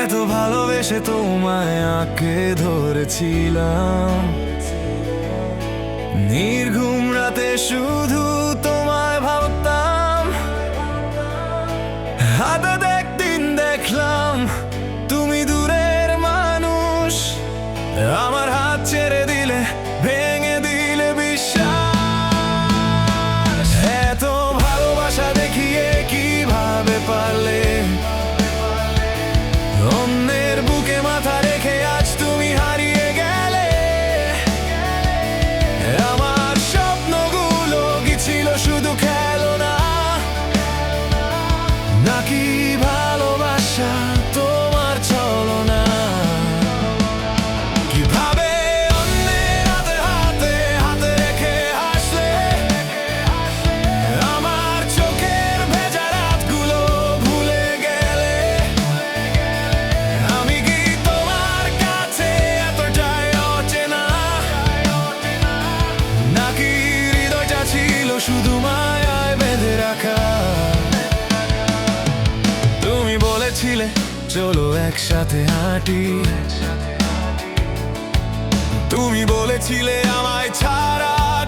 এত ভালোবেসে তোমায় আঁকে ধরেছিলাম। নির্ঘুম রাতে শুরু aqui. চলো একসাথে হাঁটি। তুমি বলেছিলে আমায় ছাড়া।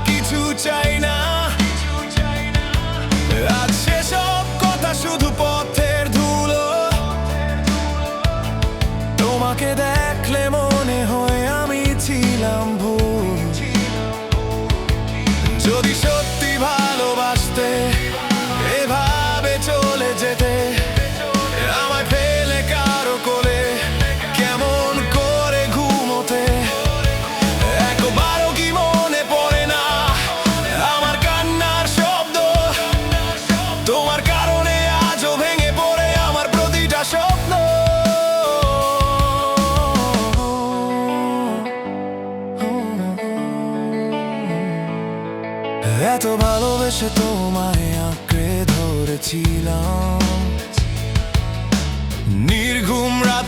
এত ভালোবেসে তোমায় আঁকড়ে ধরেছিলাম। নির্ঘুম রাত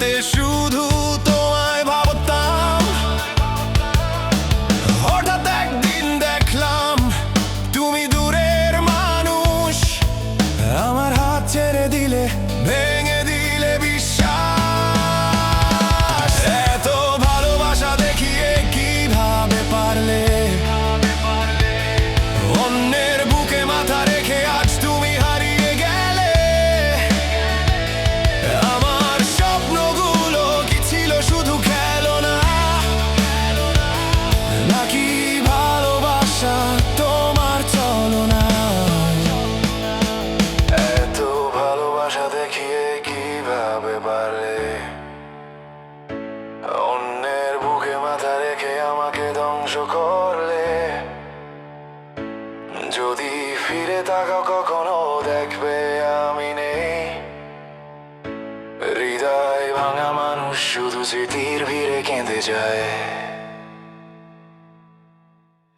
ফিরে তাকা কখনো দেখবে আমি নেই। হৃদয় ভাঙা মানুষ শুধু স্মৃতির ভিড়ে কেঁদে যায়।